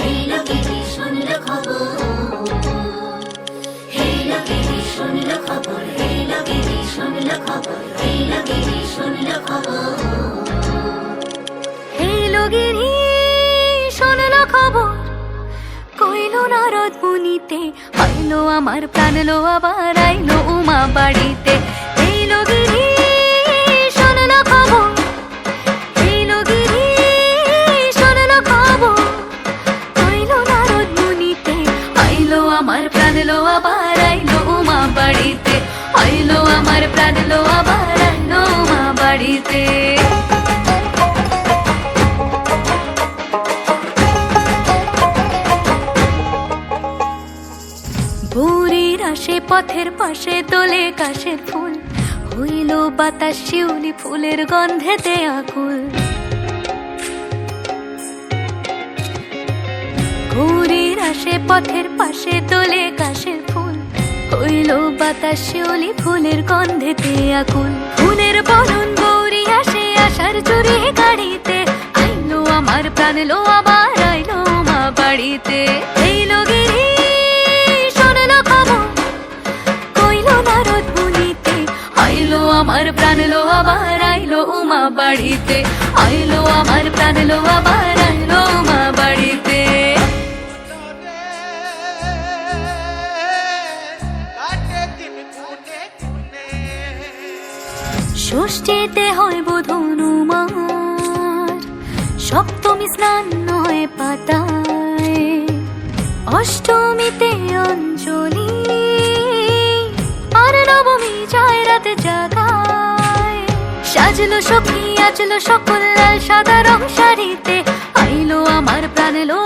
Hail গিরি শুনল খবর hail hail hail কইল নারদ মুনিতে আইলো আমার প্রাণ লো আবার আইলো উমা বাড়িতে। পথের পাশে তোলে কাশের ফুল, হইল বাতাস শিউলি ফুলের গন্ধেতে আকুল। ভোরের আসে পথের পাশে তোলে ফুল হইল বাতাস শিউলি ফুলের গন্ধেতে আকুল ফুলের বরণ গৌরী আসে আসার চুরি গাড়িতে। আইলো আমার প্রাণ লো আবার আইলো মা বাড়িতে। আমার প্রাণ লো আবার আইলো উমা বাড়িতে। আইলো আমার প্রাণ লো আবার ষষ্ঠীতে হয় বোধনুমার সপ্তমী স্নান হয় পাতায়। অষ্টমীতে অঞ্জলি। আর নবমী যায় রাতে জাগায়। সাজলো সখী, আজলো সকল লাল সাদা রং শাড়িতে। আইলো আমার প্রাণ লো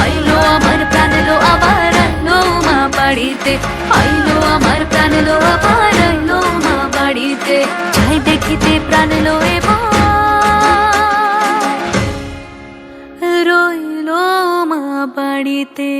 আইলো আমার প্রাণ লো আবার আইলো উমা বাড়িতে আইলো আমার প্রাণ লো আবার আইলো উমা বাড়িতে যাই দেখিতে প্রাণ লো রইল মা বাড়িতে